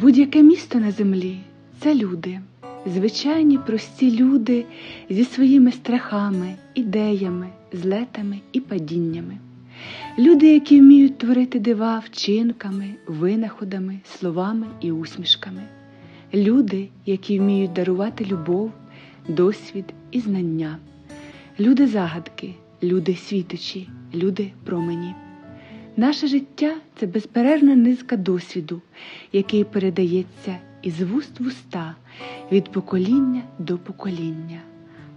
Будь-яке місто на землі це люди, звичайні прості люди зі своїми страхами, ідеями, злетами і падіннями. Люди, які вміють творити дива вчинками, винаходами, словами і усмішками. Люди, які вміють дарувати любов, досвід і знання. Люди загадки, люди світочі, люди промені. Наше життя це безперервна низка досвіду, який передається із вуст в уста, від покоління до покоління.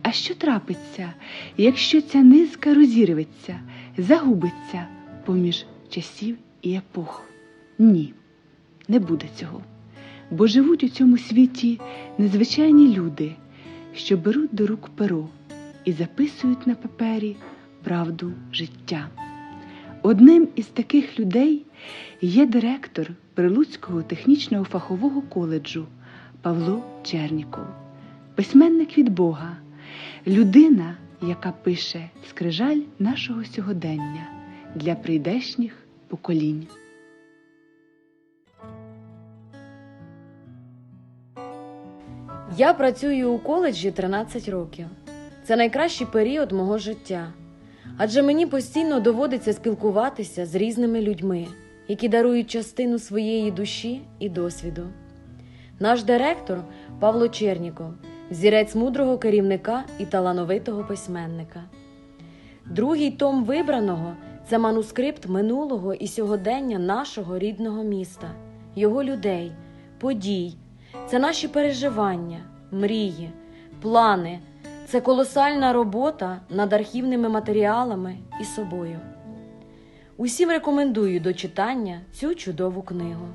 А що трапиться, якщо ця низка розірветься, загубиться поміж часів і епох? Ні, не буде цього. Бо живуть у цьому світі незвичайні люди, що беруть до рук перо і записують на папері правду життя. Одним із таких людей є директор Прилуцького технічного фахового коледжу Павло Черніков, письменник від Бога, людина, яка пише скрижаль нашого сьогодення для прийдешніх поколінь. Я працюю у коледжі 13 років. Це найкращий період мого життя. Адже мені постійно доводиться спілкуватися з різними людьми, які дарують частину своєї душі і досвіду. Наш директор Павло Черніков, зірець мудрого керівника і талановитого письменника. Другий том вибраного це манускрипт минулого і сьогодення нашого рідного міста, його людей, подій, це наші переживання, мрії, плани, це колосальна робота над архівними матеріалами і собою. Усім рекомендую до читання цю чудову книгу.